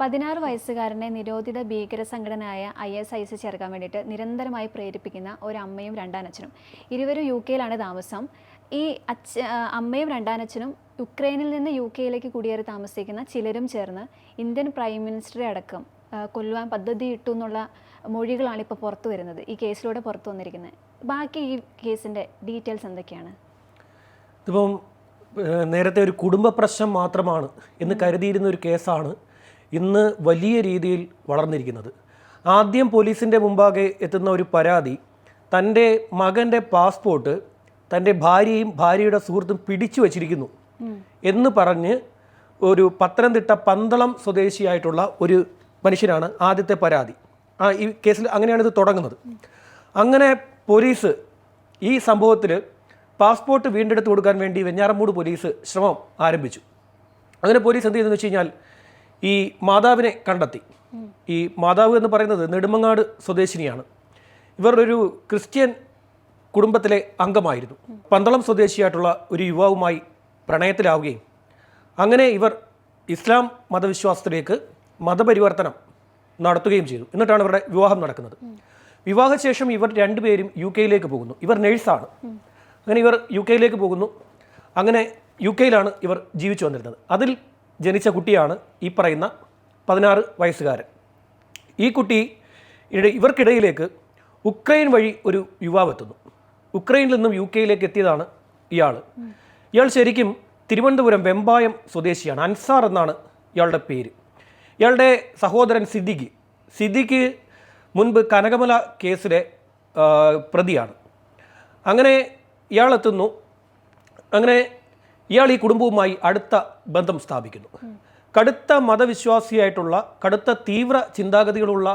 പതിനാറ് വയസ്സുകാരനെ നിരോധിത ഭീകര സംഘടനയായ ഐ എസ് ഐ എസ് ചേർക്കാൻ വേണ്ടിയിട്ട് നിരന്തരമായി പ്രേരിപ്പിക്കുന്ന ഒരു അമ്മയും രണ്ടാനച്ഛനും ഇരുവരും യു കെയിലാണ് താമസം. ഈ അച്ഛ അമ്മയും രണ്ടാനച്ഛനും യുക്രൈനിൽ നിന്ന് യു കെയിലേക്ക് കുടിയേറി താമസിക്കുന്ന ചിലരും ചേർന്ന് ഇന്ത്യൻ പ്രൈം മിനിസ്റ്ററെ അടക്കം കൊല്ലുവാൻ പദ്ധതി ഇട്ടു എന്നുള്ള മൊഴികളാണ് ഇപ്പോൾ പുറത്തു വരുന്നത്. ഈ കേസിലൂടെ പുറത്തു വന്നിരിക്കുന്നത്. ബാക്കി ഈ കേസിന്റെ ഡീറ്റെയിൽസ് എന്തൊക്കെയാണ്? ഇതിപ്പം നേരത്തെ ഒരു കുടുംബ പ്രശ്നം മാത്രമാണ് എന്ന് കരുതിയിരുന്ന ഒരു കേസാണ് ഇന്ന് വലിയ രീതിയിൽ വളർന്നിരിക്കുന്നത്. ആദ്യം പോലീസിന്റെ മുമ്പാകെ എത്തുന്ന ഒരു പരാതി തന്റെ മകന്റെ പാസ്പോർട്ട് തന്റെ ഭാര്യയും ഭാര്യയുടെ സുഹൃത്തും പിടിച്ചു വച്ചിരിക്കുന്നു എന്ന് പറഞ്ഞ് ഒരു പത്തനംതിട്ട പന്തളം സ്വദേശിയായിട്ടുള്ള ഒരു മനുഷ്യനാണ് ആദ്യത്തെ പരാതി. ആ ഈ കേസിൽ അങ്ങനെയാണ് ഇത് തുടങ്ങുന്നത്. അങ്ങനെ പോലീസ് ഈ സംഭവത്തിൽ പാസ്പോർട്ട് വീണ്ടെടുത്ത് കൊടുക്കാൻ വേണ്ടി വെഞ്ഞാറമൂട് പോലീസ് ശ്രമം ആരംഭിച്ചു. അങ്ങനെ പോലീസ് എന്ത് ചെയ്തെന്ന് വെച്ച് കഴിഞ്ഞാൽ ഈ മാതാവിനെ കണ്ടെത്തി. ഈ മാതാവ് എന്ന് പറയുന്നത് നെടുമങ്ങാട് സ്വദേശിനിയാണ്. ഇവർ ഒരു ക്രിസ്ത്യൻ കുടുംബത്തിലെ അംഗമായിരുന്നു. പന്തളം സ്വദേശിയായിട്ടുള്ള ഒരു യുവാവുമായി പ്രണയത്തിലാവുകയും അങ്ങനെ ഇവർ ഇസ്ലാം മതവിശ്വാസത്തിലേക്ക് മതപരിവർത്തനം നടത്തുകയും ചെയ്തു. എന്നിട്ടാണ് ഇവരുടെ വിവാഹം നടക്കുന്നത്. വിവാഹശേഷം ഇവർ രണ്ടുപേരും യു കെയിലേക്ക് പോകുന്നു. ഇവർ നേഴ്സാണ്. അങ്ങനെ ഇവർ യു കെയിലേക്ക് പോകുന്നു. അങ്ങനെ യു കെയിലാണ് ഇവർ ജീവിച്ചു വന്നിരുന്നത്. അതിൽ ജനിച്ച കുട്ടിയാണ് ഈ പറയുന്ന പതിനാറ് വയസ്സുകാരൻ. ഈ കുട്ടി ഇവർക്കിടയിലേക്ക് ഉക്രൈൻ വഴി ഒരു യുവാവ് എത്തുന്നു. ഉക്രൈനിൽ നിന്നും യു കെയിലേക്ക് എത്തിയതാണ് ഇയാൾ ഇയാൾ ശരിക്കും തിരുവനന്തപുരം വെമ്പായം സ്വദേശിയാണ്. അൻസാർ എന്നാണ് ഇയാളുടെ പേര്. ഇയാളുടെ സഹോദരൻ സിദ്ദിഖ്. സിദ്ദിഖ് മുൻപ് കനകമല കേസിലെ പ്രതിയാണ്. അങ്ങനെ ഇയാളെത്തുന്നു അങ്ങനെ ഇയാൾ ഈ കുടുംബവുമായി അടുത്ത ബന്ധം സ്ഥാപിക്കുന്നു. കടുത്ത മതവിശ്വാസിയായിട്ടുള്ള കടുത്ത തീവ്ര ചിന്താഗതികളുള്ള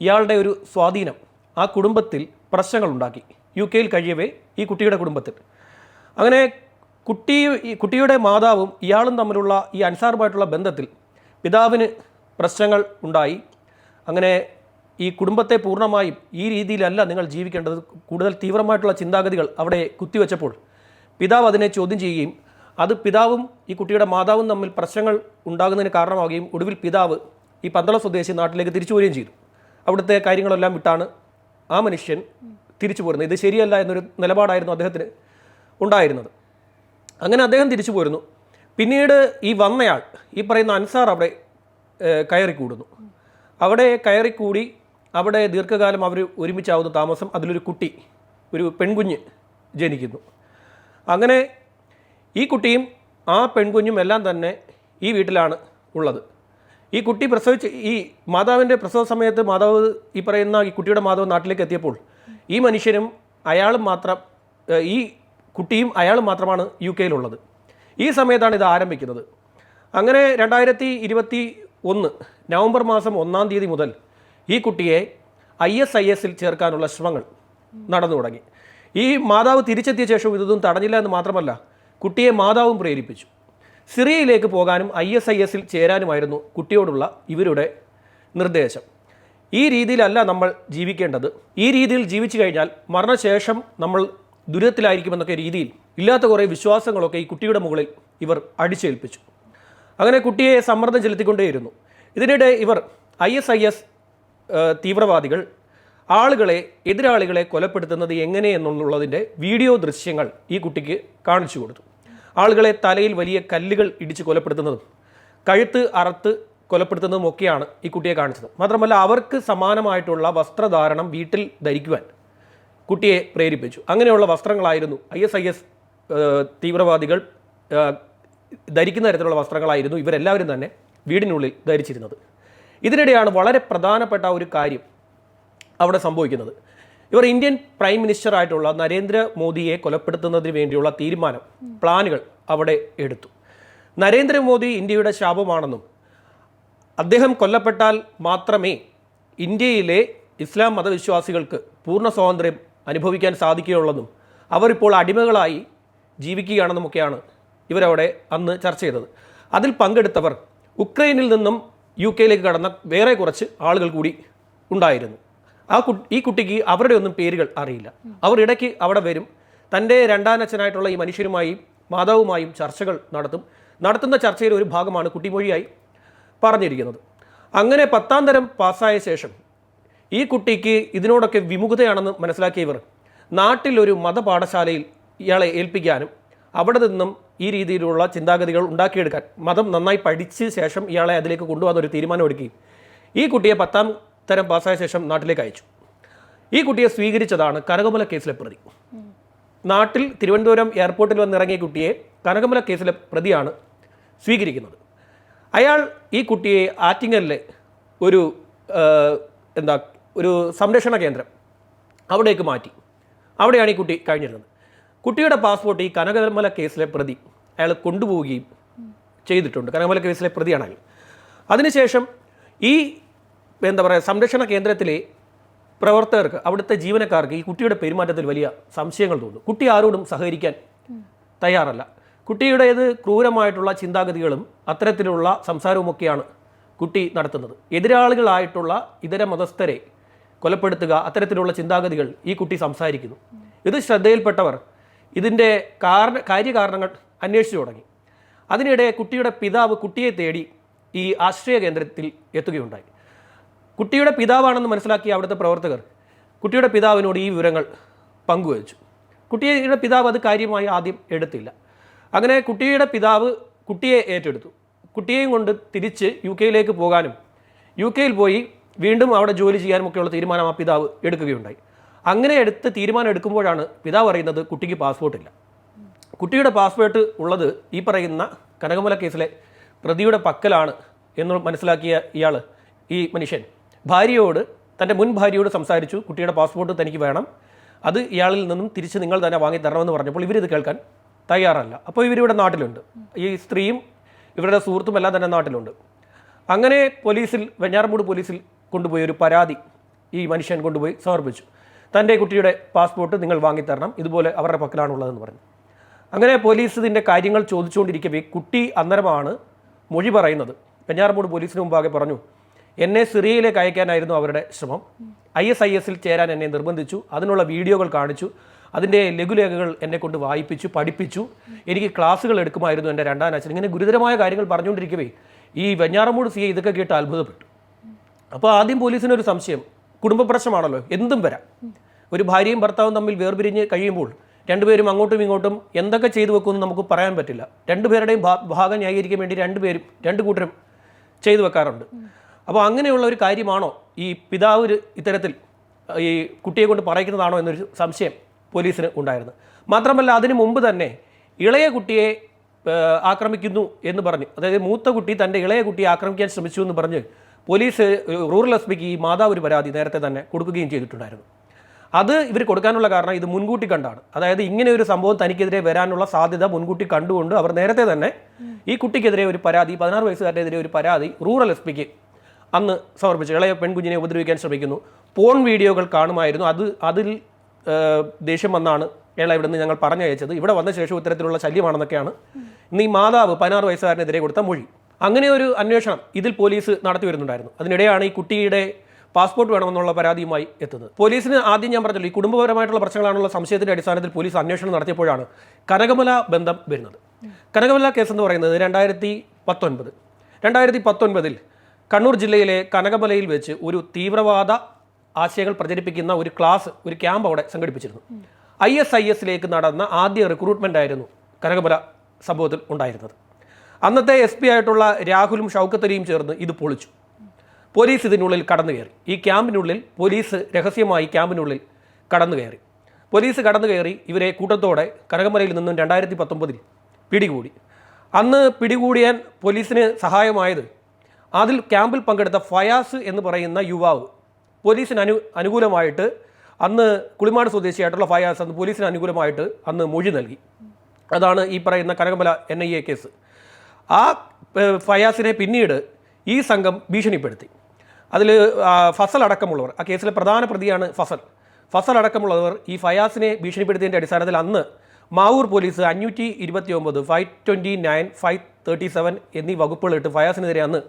ഇയാളുടെ ഒരു സ്വാധീനം ആ കുടുംബത്തിൽ പ്രശ്നങ്ങൾ ഉണ്ടാക്കി യു കെയിൽ കഴിയവേ ഈ കുട്ടിയുടെ കുടുംബത്തിൽ. അങ്ങനെ കുട്ടി കുട്ടിയുടെ മാതാവും ഇയാളും തമ്മിലുള്ള ഈ അൻസാറുമായിട്ടുള്ള ബന്ധത്തിൽ പിതാവിന് പ്രശ്നങ്ങൾ ഉണ്ടായി. അങ്ങനെ ഈ കുടുംബത്തെ പൂർണമായും ഈ രീതിയിലല്ല നിങ്ങൾ ജീവിക്കേണ്ടത്. കൂടുതൽ തീവ്രമായിട്ടുള്ള ചിന്താഗതികൾ അവിടെ കുത്തിവെച്ചപ്പോൾ പിതാവ് അതിനെ ചോദ്യം ചെയ്യുകയും അത് പിതാവും ഈ കുട്ടിയുടെ മാതാവും തമ്മിൽ പ്രശ്നങ്ങൾ ഉണ്ടാകുന്നതിന് കാരണമാവുകയും ഒടുവിൽ പിതാവ് ഈ പന്തള സ്വദേശി നാട്ടിലേക്ക് തിരിച്ചു വരികയും ചെയ്തു. അവിടുത്തെ കാര്യങ്ങളെല്ലാം വിട്ടാണ് ആ മനുഷ്യൻ തിരിച്ചു പോരുന്നത്. ഇത് ശരിയല്ല എന്നൊരു നിലപാടായിരുന്നു അദ്ദേഹത്തിന് ഉണ്ടായിരുന്നത്. അങ്ങനെ അദ്ദേഹം തിരിച്ചു പോരുന്നു. പിന്നീട് ഈ വന്നയാൾ ഈ പറയുന്ന അൻസാർ അവിടെ കയറിക്കൂടുന്നു. അവിടെ കയറിക്കൂടി അവിടെ ദീർഘകാലം അവർ ഒരുമിച്ചാവുന്ന താമസം അതിലൊരു കുട്ടി ഒരു പെൺകുഞ്ഞ് ജനിക്കുന്നു. അങ്ങനെ ഈ കുട്ടിയും ആ പെൺകുഞ്ഞും എല്ലാം തന്നെ ഈ വീട്ടിലാണ് ഉള്ളത്. ഈ കുട്ടി പ്രസവിച്ച് ഈ മാതാവിന്റെ പ്രസവ സമയത്ത് മാതാവ് ഈ പറയുന്ന ഈ കുട്ടിയുടെ മാതാവ് നാട്ടിലേക്ക് എത്തിയപ്പോൾ ഈ മനുഷ്യനും അയാളും മാത്രം ഈ കുട്ടിയും അയാളും മാത്രമാണ് യു കെയിലുള്ളത്. ഈ സമയത്താണ് ഇത് ആരംഭിക്കുന്നത്. അങ്ങനെ രണ്ടായിരത്തി ഇരുപത്തി ഒന്ന് നവംബർ മാസം ഒന്നാം തീയതി മുതൽ ഈ കുട്ടിയെ ഐ എസ് ഐ എസിൽ ചേർക്കാനുള്ള ശ്രമങ്ങൾ നടന്നു തുടങ്ങി ഈ മാതാവ് തിരിച്ചെത്തിയ ശേഷം ഇതൊന്നും തടഞ്ഞില്ല എന്ന് മാത്രമല്ല കുട്ടിയെ മാതാവും പ്രേരിപ്പിച്ചു. സിറിയയിലേക്ക് പോകാനും ഐ എസ് ഐ എസിൽ ചേരാനുമായിരുന്നു കുട്ടിയോടുള്ള ഇവരുടെ നിർദ്ദേശം. ഈ രീതിയിലല്ല നമ്മൾ ജീവിക്കേണ്ടത്. ഈ രീതിയിൽ ജീവിച്ചു കഴിഞ്ഞാൽ മരണശേഷം നമ്മൾ ദുരിതത്തിലായിരിക്കുമെന്നൊക്കെ രീതിയിൽ ഇല്ലാത്ത കുറേ വിശ്വാസങ്ങളൊക്കെ ഈ കുട്ടിയുടെ മുകളിൽ ഇവർ അടിച്ചേൽപ്പിച്ചു. അങ്ങനെ കുട്ടിയെ സമ്മർദ്ദം ചെലുത്തിക്കൊണ്ടേയിരുന്നു. ഇതിനിടെ ഇവർ ഐ എസ് ഐ എസ് തീവ്രവാദികൾ ആളുകളെ എതിരാളികളെ കൊലപ്പെടുത്തുന്നത് എങ്ങനെയെന്നുള്ളതിന്റെ വീഡിയോ ദൃശ്യങ്ങൾ ഈ കുട്ടിക്ക് കാണിച്ചു കൊടുത്തു. ആളുകളെ തലയിൽ വലിയ കല്ലുകൾ ഇടിച്ച് കൊലപ്പെടുത്തുന്നതും കഴുത്ത് അറുത്ത് കൊലപ്പെടുത്തുന്നതും ഒക്കെയാണ് ഈ കുട്ടിയെ കാണിച്ചത്. മാത്രമല്ല അവർക്ക് സമാനമായിട്ടുള്ള വസ്ത്രധാരണം വീട്ടിൽ ധരിക്കുവാൻ കുട്ടിയെ പ്രേരിപ്പിച്ചു. അങ്ങനെയുള്ള വസ്ത്രങ്ങളായിരുന്നു ഐ എസ് ഐ എസ് തീവ്രവാദികൾ ധരിക്കുന്ന തരത്തിലുള്ള വസ്ത്രങ്ങളായിരുന്നു ഇവരെല്ലാവരും തന്നെ വീടിനുള്ളിൽ ധരിച്ചിരുന്നത്. ഇതിനിടെയാണ് വളരെ പ്രധാനപ്പെട്ട ഒരു കാര്യം അവിടെ സംഭവിക്കുന്നത്. ഇവർ ഇന്ത്യൻ പ്രൈം മിനിസ്റ്റർ ആയിട്ടുള്ള നരേന്ദ്ര മോദിയെ കൊലപ്പെടുത്തുന്നതിന് വേണ്ടിയുള്ള തീരുമാനം പ്ലാനുകൾ അവിടെ എടുത്തു. നരേന്ദ്രമോദി ഇന്ത്യയുടെ ശാപമാണെന്നും അദ്ദേഹം കൊല്ലപ്പെട്ടാൽ മാത്രമേ ഇന്ത്യയിലെ ഇസ്ലാം മതവിശ്വാസികൾക്ക് പൂർണ സ്വാതന്ത്ര്യം അനുഭവിക്കാൻ സാധിക്കുകയുള്ളെന്നും അവരിപ്പോൾ അടിമകളായി ജീവിക്കുകയാണെന്നുമൊക്കെയാണ് ഇവരവിടെ അന്ന് ചർച്ച ചെയ്തത്. അതിൽ പങ്കെടുത്തവർ ഉക്രൈനിൽ നിന്നും യു കെയിലേക്ക് കടന്ന വേറെ കുറച്ച് ആളുകൾ കൂടി ഉണ്ടായിരുന്നു. ആ ഈ കുട്ടിക്ക് അവരുടെ ഒന്നും പേരുകൾ അറിയില്ല. അവർ ഇടയ്ക്ക് അവിടെ വരും. തന്റെ രണ്ടാനച്ഛനായിട്ടുള്ള ഈ മനുഷ്യരുമായും മാതാവുമായും ചർച്ചകൾ നടത്തും. നടത്തുന്ന ചർച്ചയിൽ ഒരു ഭാഗമാണ് കുട്ടിമൊഴിയായി പറഞ്ഞിരിക്കുന്നത്. അങ്ങനെ പത്താം തരം പാസ്സായ ശേഷം ഈ കുട്ടിക്ക് ഇതിനോടൊക്കെ വിമുഖതയാണെന്ന് മനസ്സിലാക്കിയവർ നാട്ടിലൊരു മതപാഠശാലയിൽ ഇയാളെ ഏൽപ്പിക്കാനും അവിടെ നിന്നും ഈ രീതിയിലുള്ള ചിന്താഗതികൾ ഉണ്ടാക്കിയെടുക്കാൻ മതം നന്നായി പഠിച്ച ശേഷം ഇയാളെ അതിലേക്ക് കൊണ്ടുപോകാൻ ഒരു തീരുമാനം എടുക്കുകയും ഈ കുട്ടിയെ പത്താം തരം പാസ്സായ ശേഷം നാട്ടിലേക്ക് അയച്ചു. ഈ കുട്ടിയെ സ്വീകരിച്ചതാണ് കനകമല കേസിലെ പ്രതി. നാട്ടിൽ തിരുവനന്തപുരം എയർപോർട്ടിൽ വന്നിറങ്ങിയ കുട്ടിയെ കനകമല കേസിലെ പ്രതിയാണ് സ്വീകരിക്കുന്നത്. അയാൾ ഈ കുട്ടിയെ ആറ്റിങ്ങലിലെ ഒരു എന്താ ഒരു സംരക്ഷണ കേന്ദ്രം അവിടേക്ക് മാറ്റി. അവിടെയാണ് ഈ കുട്ടി കഴിഞ്ഞിരുന്നത്. കുട്ടിയുടെ പാസ്പോർട്ട് ഈ കനകമല കേസിലെ പ്രതി അയാൾ കൊണ്ടുപോവുകയും ചെയ്തിട്ടുണ്ട്. കനകമല കേസിലെ പ്രതിയാണ് അയാൾ അതിനുശേഷം ഈ എന്താ പറയുക സംരക്ഷണ കേന്ദ്രത്തിലെ പ്രവർത്തകർക്ക് അവിടുത്തെ ജീവനക്കാർക്ക് ഈ കുട്ടിയുടെ പെരുമാറ്റത്തിൽ വലിയ സംശയങ്ങൾ തോന്നുന്നു കുട്ടി ആരോടും സഹകരിക്കാൻ തയ്യാറല്ല. കുട്ടിയുടേത് ക്രൂരമായിട്ടുള്ള ചിന്താഗതികളും അത്തരത്തിലുള്ള സംസാരവുമൊക്കെയാണ് കുട്ടി നടത്തുന്നത്. എതിരാളികളായിട്ടുള്ള ഇതര മതസ്ഥരെ കൊലപ്പെടുത്തുക അത്തരത്തിലുള്ള ചിന്താഗതികൾ ഈ കുട്ടി സംസാരിക്കുന്നു. ഇത് ശ്രദ്ധയിൽപ്പെട്ടവർ ഇതിന്റെ കാരണ കാര്യകാരണങ്ങൾ അന്വേഷിച്ചു തുടങ്ങി. അതിനിടെ കുട്ടിയുടെ പിതാവ് കുട്ടിയെ തേടി ഈ ആശ്രയ കേന്ദ്രത്തിൽ എത്തുകയുണ്ടായി. കുട്ടിയുടെ പിതാവാണെന്ന് മനസ്സിലാക്കിയ അവിടുത്തെ പ്രവർത്തകർ കുട്ടിയുടെ പിതാവിനോട് ഈ വിവരങ്ങൾ പങ്കുവച്ചു. കുട്ടിയുടെ പിതാവ് അത് കാര്യമായി ആദ്യം എടുത്തില്ല. അങ്ങനെ കുട്ടിയുടെ പിതാവ് കുട്ടിയെ ഏറ്റെടുത്തു. കുട്ടിയെയും കൊണ്ട് തിരിച്ച് യു കെയിലേക്ക് പോകാനും യു കെയിൽ പോയി വീണ്ടും അവിടെ ജോലി ചെയ്യാനും ഒക്കെയുള്ള തീരുമാനം ആ പിതാവ് എടുക്കുകയുണ്ടായി. അങ്ങനെ എടുത്ത് തീരുമാനം എടുക്കുമ്പോഴാണ് പിതാവ് അറിയുന്നത് കുട്ടിക്ക് പാസ്പോർട്ടില്ല. കുട്ടിയുടെ പാസ്പോർട്ട് ഉള്ളത് ഈ പറയുന്ന കനകമല കേസിലെ പ്രതിയുടെ പക്കലാണ് എന്ന് മനസ്സിലാക്കിയ ഇയാൾ ഈ മനുഷ്യൻ. ഭാര്യയോട് തന്റെ മുൻ ഭാര്യയോട് സംസാരിച്ചു കുട്ടിയുടെ പാസ്പോർട്ട് തനിക്ക് വേണം. അത് ഇയാളിൽ നിന്നും തിരിച്ച് നിങ്ങൾ തന്നെ വാങ്ങി തരണമെന്ന് പറഞ്ഞപ്പോൾ ഇവരിത് കേൾക്കാൻ തയ്യാറല്ല. അപ്പോൾ ഇവരിവിടെ നാട്ടിലുണ്ട്. ഈ സ്ത്രീയും ഇവരുടെ സുഹൃത്തും എല്ലാം തന്നെ നാട്ടിലുണ്ട്. അങ്ങനെ പോലീസിൽ വെഞ്ഞാറമൂട് പോലീസിൽ കൊണ്ടുപോയി ഒരു പരാതി ഈ മനുഷ്യൻ കൊണ്ടുപോയി സമർപ്പിച്ചു. തന്റെ കുട്ടിയുടെ പാസ്പോർട്ട് നിങ്ങൾ വാങ്ങിത്തരണം ഇതുപോലെ അവരുടെ പക്കലാണുള്ളതെന്ന് പറഞ്ഞു. അങ്ങനെ പോലീസ് ഇതിന്റെ കാര്യങ്ങൾ ചോദിച്ചുകൊണ്ടിരിക്കവേ കുട്ടി അന്നരമാണ് മൊഴി പറയുന്നത്. വെഞ്ഞാറമൂട് പോലീസിന് മുമ്പാകെ പറഞ്ഞു എന്നെ സിറിയയിലേക്ക് അയക്കാനായിരുന്നു അവരുടെ ശ്രമം. ഐ എസ് ഐ എസിൽ ചേരാൻ എന്നെ നിർബന്ധിച്ചു. അതിനുള്ള വീഡിയോകൾ കാണിച്ചു. അതിന്റെ ലഘുലേഖകൾ എന്നെ കൊണ്ട് വായിപ്പിച്ചു പഠിപ്പിച്ചു. എനിക്ക് ക്ലാസ്സുകൾ എടുക്കുമായിരുന്നു എന്റെ രണ്ടാം അച്ഛൻ. ഇങ്ങനെ ഗുരുതരമായ കാര്യങ്ങൾ പറഞ്ഞുകൊണ്ടിരിക്കവേ ഈ വെഞ്ഞാറമൂട് സി ഇതൊക്കെ കേട്ട് അത്ഭുതപ്പെട്ടു. അപ്പോൾ ആദ്യം പോലീസിനൊരു സംശയം. കുടുംബ പ്രശ്നമാണല്ലോ എന്തും വരാം. ഒരു ഭാര്യയും ഭർത്താവും തമ്മിൽ വേർപിരിഞ്ഞ് കഴിയുമ്പോൾ രണ്ടുപേരും അങ്ങോട്ടും ഇങ്ങോട്ടും എന്തൊക്കെ ചെയ്തു വെക്കുമെന്ന് നമുക്ക് പറയാൻ പറ്റില്ല. രണ്ടുപേരുടെയും ഭാഗം ന്യായീകരിക്കാൻ വേണ്ടി രണ്ടുപേരും രണ്ട് കൂട്ടരും ചെയ്തു വെക്കാറുണ്ട്. അപ്പോൾ അങ്ങനെയുള്ള ഒരു കാര്യമാണോ ഈ പിതാവ് ഒരു ഇത്തരത്തിൽ ഈ കുട്ടിയെ കൊണ്ട് പറയിക്കുന്നതാണോ എന്നൊരു സംശയം പോലീസിന് ഉണ്ടായിരുന്നു മാത്രമല്ല അതിനു മുമ്പ് തന്നെ ഇളയ കുട്ടിയെ ആക്രമിക്കുന്നു എന്ന് പറഞ്ഞു അതായത് മൂത്ത കുട്ടി തന്റെ ഇളയ കുട്ടിയെ ആക്രമിക്കാൻ ശ്രമിച്ചു എന്ന് പറഞ്ഞ് പോലീസ് റൂറൽ എസ് പിക്ക് ഈ മാതാവ് ഒരു പരാതി നേരത്തെ തന്നെ കൊടുക്കുകയും ചെയ്തിട്ടുണ്ടായിരുന്നു. അത് ഇവർ കൊടുക്കാനുള്ള കാരണം ഇത് മുൻകൂട്ടി കണ്ടാണ്. അതായത് ഇങ്ങനെ ഒരു സംഭവം തനിക്കെതിരെ വരാനുള്ള സാധ്യത മുൻകൂട്ടി കണ്ടുകൊണ്ട് അവർ നേരത്തെ തന്നെ ഈ കുട്ടിക്കെതിരെ ഒരു പരാതി പതിനാറ് വയസ്സുകാരനെതിരെ ഒരു പരാതി റൂറൽ എസ് പിക്ക് അന്ന് സമർപ്പിച്ചു. ഇളയ പെൺകുഞ്ഞിനെ ഉപദ്രവിക്കാൻ ശ്രമിക്കുന്നു. പോൺ വീഡിയോകൾ കാണുമായിരുന്നു. അത് അതിൽ ദേഷ്യം വന്നാണ് ഇയാളെ ഇവിടുന്ന് ഞങ്ങൾ പറഞ്ഞയച്ചത്. ഇവിടെ വന്ന ശേഷം ഇത്തരത്തിലുള്ള ശല്യമാണെന്നൊക്കെയാണ്. ഇന്ന് ഈ മാതാവ് പതിനാറ് വയസ്സുകാരനെതിരെ കൊടുത്ത മൊഴി. അങ്ങനെ ഒരു അന്വേഷണം ഇതിൽ പോലീസ് നടത്തി വരുന്നുണ്ടായിരുന്നു. അതിനിടെയാണ് ഈ കുട്ടിയുടെ പാസ്പോർട്ട് വേണമെന്നുള്ള പരാതിയുമായി എത്തുന്നത്. പോലീസിന് ആദ്യം ഞാൻ പറഞ്ഞല്ലോ ഈ കുടുംബപരമായിട്ടുള്ള പ്രശ്നങ്ങളാണുള്ള സംശയത്തിന്റെ അടിസ്ഥാനത്തിൽ പോലീസ് അന്വേഷണം നടത്തിയപ്പോഴാണ് കനകമല ബന്ധം വരുന്നത്. കനകമല കേസ് എന്ന് പറയുന്നത് രണ്ടായിരത്തി പത്തൊൻപത്. രണ്ടായിരത്തി പത്തൊൻപതിൽ കണ്ണൂർ ജില്ലയിലെ കനകമലയിൽ വെച്ച് ഒരു തീവ്രവാദ ആശയങ്ങൾ പ്രചരിപ്പിക്കുന്ന ഒരു ക്ലാസ് ഒരു ക്യാമ്പ് അവിടെ സംഘടിപ്പിച്ചിരുന്നു. ഐ എസ് ഐ എസിലേക്ക് നടന്ന ആദ്യ റിക്രൂട്ട്മെന്റ് ആയിരുന്നു കനകമല സംഭവത്തിൽ ഉണ്ടായിരുന്നത്. അന്നത്തെ എസ് പി ആയിട്ടുള്ള രാഹുലും ഷൗക്കത്തരിയും ചേർന്ന് ഇത് പൊളിച്ചു. പോലീസ് ഇതിനുള്ളിൽ കടന്നു കയറി ഈ ക്യാമ്പിനുള്ളിൽ പോലീസ് രഹസ്യമായി ക്യാമ്പിനുള്ളിൽ കടന്നു കയറി പോലീസ് കടന്നു കയറി ഇവരെ കൂട്ടത്തോടെ കനകമലയിൽ നിന്നും രണ്ടായിരത്തി പത്തൊമ്പതിൽ പിടികൂടി. അന്ന് പിടികൂടിയാൻ പോലീസിന് സഹായമായത് അതിൽ ക്യാമ്പിൽ പങ്കെടുത്ത ഫയാസ് എന്ന് പറയുന്ന യുവാവ് പോലീസിന് അനു അനുകൂലമായിട്ട് അന്ന് കുളിമാട് സ്വദേശിയായിട്ടുള്ള ഫയാസ് അന്ന് പോലീസിന് അനുകൂലമായിട്ട് അന്ന് മൊഴി നൽകി. അതാണ് ഈ പറയുന്ന Kanakamala N I A case. ആ ഫയാസിനെ പിന്നീട് ഈ സംഘം ഭീഷണിപ്പെടുത്തി. അതിൽ ഫസൽ അടക്കമുള്ളവർ ആ കേസിലെ പ്രധാന പ്രതിയാണ് ഫസൽ. ഫസൽ അടക്കമുള്ളവർ ഈ ഫയാസിനെ ഭീഷണിപ്പെടുത്തിയതിന്റെ അടിസ്ഥാനത്തിൽ അന്ന് മാവൂർ പോലീസ് അഞ്ഞൂറ്റി ഇരുപത്തി ഒമ്പത് five twenty nine five thirty seven എന്നീ വകുപ്പുകളിട്ട് ഫയാസിനെതിരെ അന്ന്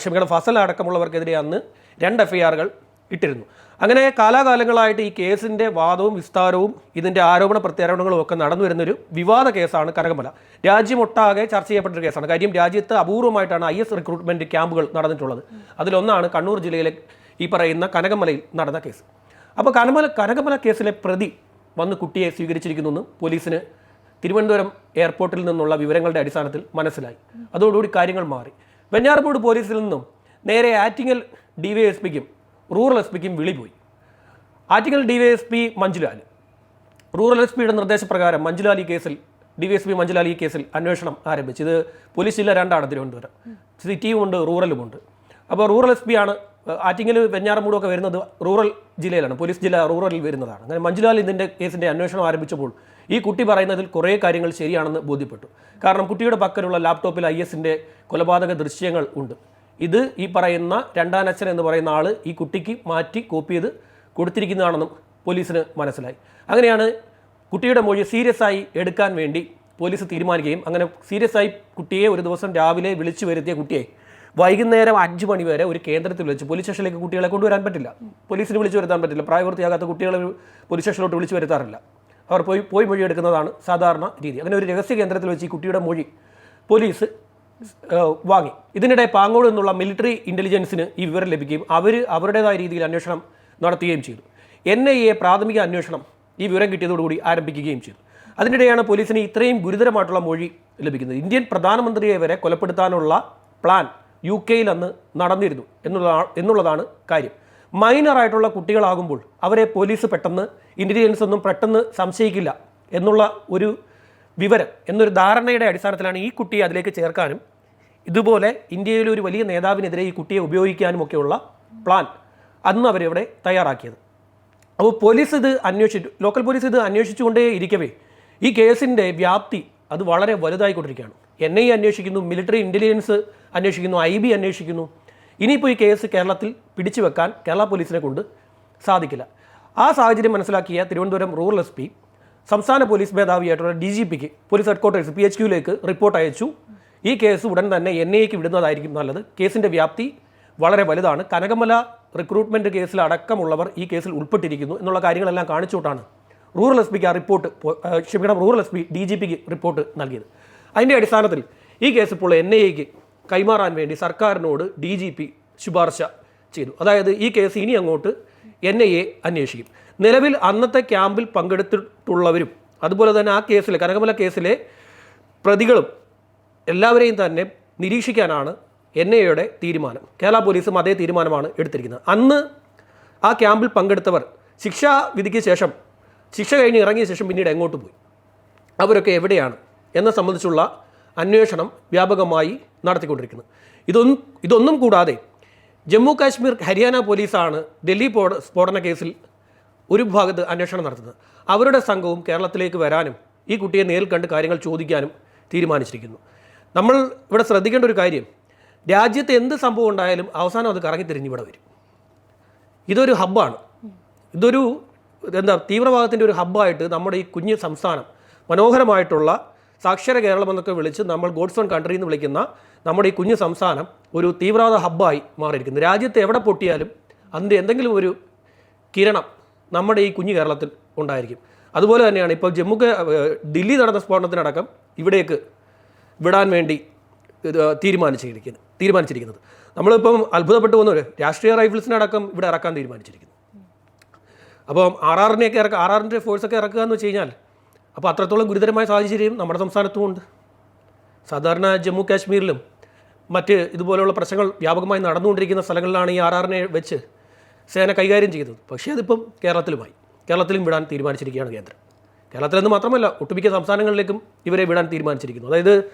ക്ഷമിക്കണം ഫസൽ അടക്കമുള്ളവർക്കെതിരെ അന്ന് രണ്ട് എഫ് ഐ ആറുകൾ ഇട്ടിരുന്നു. അങ്ങനെ കാലാകാലങ്ങളായിട്ട് ഈ കേസിന്റെ വാദവും വിസ്താരവും ഇതിന്റെ ആരോപണ പ്രത്യാരോപണങ്ങളും ഒക്കെ നടന്നു വരുന്നൊരു വിവാദ കേസാണ് കനകമല. രാജ്യമൊട്ടാകെ ചർച്ച ചെയ്യപ്പെട്ടൊരു കേസാണ്. കാര്യം രാജ്യത്ത് അപൂർവമായിട്ടാണ് ഐ എസ് റിക്രൂട്ട്മെന്റ് ക്യാമ്പുകൾ നടന്നിട്ടുള്ളത്. അതിലൊന്നാണ് കണ്ണൂർ ജില്ലയിലെ ഈ പറയുന്ന കനകമലയിൽ നടന്ന കേസ്. അപ്പോൾ കനമല കനകമല കേസിലെ പ്രതി വന്ന് കുട്ടിയെ സ്വീകരിച്ചിരിക്കുന്നു പോലീസിന് തിരുവനന്തപുരം എയർപോർട്ടിൽ നിന്നുള്ള വിവരങ്ങളുടെ അടിസ്ഥാനത്തിൽ മനസ്സിലായി. അതോടുകൂടി കാര്യങ്ങൾ മാറി. വെഞ്ഞാറമൂട് പോലീസിൽ നിന്നും നേരെ ആറ്റിങ്ങൽ ഡി വൈ എസ് പിക്കും റൂറൽ എസ് പിക്കും വിളി പോയി Attingal D Y S P Manjulal. Rural S പിയുടെ നിർദ്ദേശപ്രകാരം മഞ്ജുലാൽ ഈ കേസിൽ D Y S P Manjulal ഈ കേസിൽ അന്വേഷണം ആരംഭിച്ചു. ഇത് പോലീസ് ജില്ല രണ്ടാണ് തിരുവനന്തപുരം. സിറ്റിയുമുണ്ട് റൂറലുമുണ്ട് അപ്പോൾ റൂറൽ എസ് പി ആണ് ആറ്റിങ്ങൽ വെഞ്ഞാറമ്പൂടൊക്കെ വരുന്നത് റൂറൽ ജില്ലയിലാണ്. പോലീസ് ജില്ല റൂറലിൽ വരുന്നതാണ്. അങ്ങനെ മഞ്ജുലാൽ ഇതിന്റെ കേസിന്റെ അന്വേഷണം ആരംഭിച്ചപ്പോൾ ഈ കുട്ടി പറയുന്നതിൽ കുറേ കാര്യങ്ങൾ ശരിയാണെന്ന് ബോധ്യപ്പെട്ടു. കാരണം കുട്ടിയുടെ പക്കലുള്ള ലാപ്ടോപ്പിൽ ഐ എസിന്റെ കൊലപാതക ദൃശ്യങ്ങൾ ഉണ്ട്. ഇത് ഈ പറയുന്ന രണ്ടാനച്ഛൻ എന്ന് പറയുന്ന ആൾ ഈ കുട്ടിക്ക് മാറ്റി കോപ്പി ചെയ്ത് കൊടുത്തിരിക്കുന്നതാണെന്നും പോലീസിന് മനസ്സിലായി. അങ്ങനെയാണ് കുട്ടിയുടെ മൊഴി സീരിയസ് ആയി എടുക്കാൻ വേണ്ടി പോലീസ് തീരുമാനിക്കുകയും അങ്ങനെ സീരിയസ് ആയി കുട്ടിയെ ഒരു ദിവസം രാവിലെ വിളിച്ചു വരുത്തിയ കുട്ടിയെ വൈകുന്നേരം അഞ്ച് മണി വരെ ഒരു കേന്ദ്രത്തിൽ വിളിച്ച് പോലീസ് സ്റ്റേഷനിലേക്ക് കുട്ടികളെ കൊണ്ടുവരാൻ പറ്റില്ല. പോലീസിന് വിളിച്ചു വരുത്താൻ പറ്റില്ല. പ്രായപൂർത്തിയാകാത്ത കുട്ടികളെ പോലീസ് സ്റ്റേഷനിലോട്ട് വിളിച്ചു വരുത്താറില്ല. അവർ പോയി പോയി മൊഴി എടുക്കുന്നതാണ് സാധാരണ രീതി. അങ്ങനെ ഒരു രഹസ്യ കേന്ദ്രത്തിൽ വെച്ച് ഈ കുട്ടിയുടെ മൊഴി പോലീസ് വാങ്ങി. ഇതിനിടെ പാങ്ങോട് നിന്നുള്ള മിലിറ്ററി ഇന്റലിജൻസിന് ഈ വിവരം ലഭിക്കുകയും അവർ അവരുടേതായ രീതിയിൽ അന്വേഷണം നടത്തുകയും ചെയ്തു. എൻ ഐ എ പ്രാഥമിക അന്വേഷണം ഈ വിവരം കിട്ടിയതോടുകൂടി ആരംഭിക്കുകയും ചെയ്തു. അതിനിടെയാണ് പോലീസിന് ഇത്രയും ഗുരുതരമായിട്ടുള്ള മൊഴി ലഭിക്കുന്നത്. ഇന്ത്യൻ പ്രധാനമന്ത്രിയെ വരെ കൊലപ്പെടുത്താനുള്ള പ്ലാൻ യു കെയിൽ അന്ന് നടന്നിരുന്നു. എന്നുള്ള എന്നുള്ളതാണ് കാര്യം. മൈനറായിട്ടുള്ള കുട്ടികളാകുമ്പോൾ അവരെ പോലീസ് പെട്ടെന്ന് ഇന്റലിജൻസ് ഒന്നും പെട്ടെന്ന് സംശയിക്കില്ല എന്നുള്ള ഒരു വിവരം എന്നൊരു ധാരണയുടെ അടിസ്ഥാനത്തിലാണ് ഈ കുട്ടിയെ അതിലേക്ക് ചേർക്കാനും ഇതുപോലെ ഇന്ത്യയിലെ ഒരു വലിയ നേതാവിനെതിരെ ഈ കുട്ടിയെ ഉപയോഗിക്കാനും ഒക്കെയുള്ള പ്ലാൻ അന്ന് അവരിവിടെ തയ്യാറാക്കിയത്. അപ്പോൾ പോലീസ് ഇത് അന്വേഷിച്ചു ലോക്കൽ പോലീസ് ഇത് അന്വേഷിച്ചുകൊണ്ടേ ഇരിക്കവേ ഈ കേസിന്റെ വ്യാപ്തി അത് വളരെ വലുതായിക്കൊണ്ടിരിക്കുകയാണ്. എൻ ഐ അന്വേഷിക്കുന്നു മിലിറ്ററി ഇന്റലിജൻസ് അന്വേഷിക്കുന്നു ഐ ബി അന്വേഷിക്കുന്നു. ഇനിയിപ്പോൾ ഈ കേസ് കേരളത്തിൽ പിടിച്ചു വെക്കാൻ കേരള പോലീസിനെ കൊണ്ട് സാധിക്കില്ല. ആ സാഹചര്യം മനസ്സിലാക്കിയ തിരുവനന്തപുരം റൂറൽ എസ് പി സംസ്ഥാന പോലീസ് മേധാവിയായിട്ടുള്ള ഡി ജി പിക്ക് പോലീസ് ഹെഡ്ക്വാർട്ടേഴ്സ് പി എച്ച് ക്യൂയിലേക്ക് റിപ്പോർട്ട് അയച്ചു. ഈ കേസ് ഉടൻ തന്നെ എൻ ഐക്ക് വിടുന്നതായിരിക്കും നല്ലത്. കേസിന്റെ വ്യാപ്തി വളരെ വലുതാണ്. കനകമല റിക്രൂട്ട്മെന്റ് കേസിൽ അടക്കമുള്ളവർ ഈ കേസിൽ ഉൾപ്പെട്ടിരിക്കുന്നു എന്നുള്ള കാര്യങ്ങളെല്ലാം കാണിച്ചുകൊണ്ടാണ് റൂറൽ എസ് പിക്ക് ആ റിപ്പോർട്ട് ക്ഷമിക്കണം rural S P D G പിക്ക് റിപ്പോർട്ട് നൽകിയത്. അതിന്റെ അടിസ്ഥാനത്തിൽ ഈ കേസ് ഇപ്പോൾ എൻ ഐ എക്ക് കൈമാറാൻ വേണ്ടി സർക്കാരിനോട് ഡി ജി പി ശുപാർശ ചെയ്തു. അതായത് ഈ കേസ് ഇനി അങ്ങോട്ട് എൻ ഐ എ അന്വേഷിക്കും. നിലവിൽ അന്നത്തെ ക്യാമ്പിൽ പങ്കെടുത്തിട്ടുള്ളവരും അതുപോലെ തന്നെ ആ കേസിലെ കനകമല കേസിലെ പ്രതികളും എല്ലാവരെയും തന്നെ നിരീക്ഷിക്കാനാണ് എൻ ഐ എയുടെ തീരുമാനം. കേരള പോലീസും അതേ തീരുമാനമാണ് എടുത്തിരിക്കുന്നത്. അന്ന് ആ ക്യാമ്പിൽ പങ്കെടുത്തവർ ശിക്ഷാ വിധിക്ക് ശേഷം ശിക്ഷ കഴിഞ്ഞ് ഇറങ്ങിയ ശേഷം പിന്നീട് എങ്ങോട്ട് പോയി? അവരൊക്കെ എവിടെയാണ് എന്നെ സംബന്ധിച്ചുള്ള അന്വേഷണം വ്യാപകമായി നടത്തിക്കൊണ്ടിരിക്കുന്നത് ഇതൊന്നും ഇതൊന്നും കൂടാതെ ജമ്മു കാശ്മീർ ഹരിയാന പോലീസാണ് ഡൽഹി സ്ഫോട സ്ഫോടന കേസിൽ ഒരു ഭാഗത്ത് അന്വേഷണം നടത്തുന്നത്. അവരുടെ സംഘവും കേരളത്തിലേക്ക് വരാനും ഈ കുട്ടിയെ നേരിൽ കണ്ട് കാര്യങ്ങൾ ചോദിക്കാനും തീരുമാനിച്ചിരിക്കുന്നു. നമ്മൾ ഇവിടെ ശ്രദ്ധിക്കേണ്ട ഒരു കാര്യം രാജ്യത്ത് എന്ത് സംഭവം ഉണ്ടായാലും അവസാനം അത് കറങ്ങി തിരിഞ്ഞിവിടെ വരും. ഇതൊരു ഹബ്ബാണ്. ഇതൊരു എന്താ തീവ്രവാദത്തിന്റെ ഒരു ഹബ്ബായിട്ട് നമ്മുടെ ഈ കുഞ്ഞു സംസ്ഥാനം മനോഹരമായിട്ടുള്ള സാക്ഷര കേരളം എന്നൊക്കെ വിളിച്ച് നമ്മൾ ഗോഡ്സ് ഓൺ കൺട്രി എന്ന് വിളിക്കുന്ന നമ്മുടെ ഈ കുഞ്ഞു സംസ്ഥാനം ഒരു തീവ്രവാദ ഹബ്ബായി മാറിയിരിക്കുന്നു. രാജ്യത്ത് എവിടെ പൊട്ടിയാലും അതിന്റെ എന്തെങ്കിലും ഒരു കിരണം നമ്മുടെ ഈ കുഞ്ഞു കേരളത്തിൽ ഉണ്ടായിരിക്കും. അതുപോലെ തന്നെയാണ് ഇപ്പോൾ ജമ്മു ദില്ലി നടന്ന സ്ഫോടനത്തിനടക്കം ഇവിടേക്ക് വിടാൻ വേണ്ടി തീരുമാനിച്ചിരിക്കുന്നു തീരുമാനിച്ചിരിക്കുന്നത്. നമ്മളിപ്പം അത്ഭുതപ്പെട്ടു പോകുന്നവർ രാഷ്ട്രീയ റൈഫിൾസിനടക്കം ഇവിടെ ഇറക്കാൻ തീരുമാനിച്ചിരിക്കുന്നു. അപ്പം ആർ ആറിനെയൊക്കെ ഇറക്കുക ആർ ആറിന്റെ ഫോഴ്സൊക്കെ ഇറക്കുക എന്ന് വെച്ച് കഴിഞ്ഞാൽ അപ്പോൾ അത്രത്തോളം ഗുരുതരമായ സാഹചര്യം നമ്മുടെ സംസ്ഥാനത്തും ഉണ്ട് സാധാരണ ജമ്മു കാശ്മീരിലും മറ്റ് ഇതുപോലെയുള്ള പ്രശ്നങ്ങൾ വ്യാപകമായി നടന്നുകൊണ്ടിരിക്കുന്ന സ്ഥലങ്ങളിലാണ് ഈ ആർ ആറിനെ വെച്ച് സേന കൈകാര്യം ചെയ്തത്. പക്ഷേ അതിപ്പം കേരളത്തിലുമായി. കേരളത്തിലും വിടാൻ തീരുമാനിച്ചിരിക്കുകയാണ് കേന്ദ്രം. കേരളത്തിലെന്ന് മാത്രമല്ല ഒട്ടുമിക്ക സംസ്ഥാനങ്ങളിലേക്കും ഇവരെ വിടാൻ തീരുമാനിച്ചിരിക്കുന്നു. അതായത്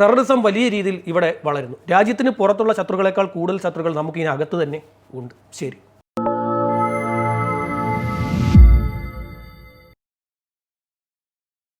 ടെററിസം വലിയ രീതിയിൽ ഇവിടെ വളരുന്നു. രാജ്യത്തിന് പുറത്തുള്ള ശത്രുക്കളെക്കാൾ കൂടുതൽ ശത്രുക്കൾ നമുക്ക് ഇനി അകത്ത് തന്നെ ഉണ്ട്. ശരി.